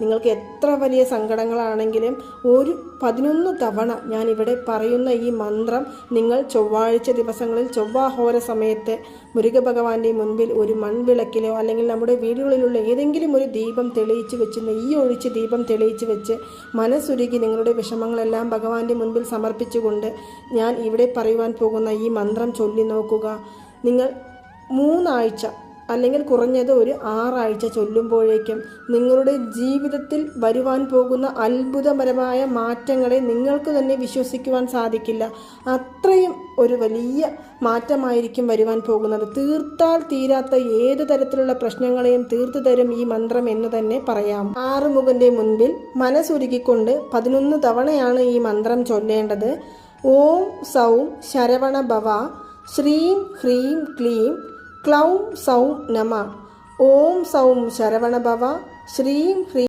നിങ്ങൾക്ക് എത്ര വലിയ സങ്കടങ്ങളാണെങ്കിലും ഒരു പതിനൊന്ന് തവണ ഞാൻ ഇവിടെ പറയുന്ന ഈ മന്ത്രം നിങ്ങൾ ചൊവ്വാഴ്ച ദിവസങ്ങളിൽ ചൊവ്വാഹോര സമയത്ത് മുരുക ഭഗവാന്റെ മുൻപിൽ ഒരു മൺവിളക്കിലോ അല്ലെങ്കിൽ നമ്മുടെ വീടുകളിലുള്ള ഏതെങ്കിലും ഒരു ദീപം തെളിയിച്ച് വെച്ച് നെയ്യ് ഒഴിച്ച് ദീപം തെളിയിച്ച് വെച്ച് മനസ്സുരുകി നിങ്ങളുടെ വിഷമങ്ങളെല്ലാം ഭഗവാന്റെ മുൻപിൽ സമർപ്പിച്ചുകൊണ്ട് ഞാൻ ഇവിടെ പറയുവാൻ പോകുന്ന ഈ മന്ത്രം ചൊല്ലി നോക്കുക. നിങ്ങൾ മൂന്നാഴ്ച അല്ലെങ്കിൽ കുറഞ്ഞത് ഒരു ആറാഴ്ച ചൊല്ലുമ്പോഴേക്കും നിങ്ങളുടെ ജീവിതത്തിൽ വരുവാൻ പോകുന്ന അത്ഭുതപരമായ മാറ്റങ്ങളെ നിങ്ങൾക്ക് തന്നെ വിശ്വസിക്കുവാൻ സാധിക്കില്ല. അത്രയും ഒരു വലിയ മാറ്റമായിരിക്കും വരുവാൻ പോകുന്നത്. തീർത്താൽ തീരാത്ത ഏത് തരത്തിലുള്ള പ്രശ്നങ്ങളെയും തീർത്തു തരും ഈ മന്ത്രം എന്ന് തന്നെ പറയാം. ആറുമുഖന്റെ മുൻപിൽ മനസ്സൊരുക്കിക്കൊണ്ട് പതിനൊന്ന് തവണയാണ് ഈ മന്ത്രം ചൊല്ലേണ്ടത്. ഓം സൗം ശരവണ ഭവ. ശ്രീം ഹ്രീം ക്ലീം ക്ലൗം സൗം നമ. ഓം സൗം ശരവണഭവ ശ്രീം ഹ്രീം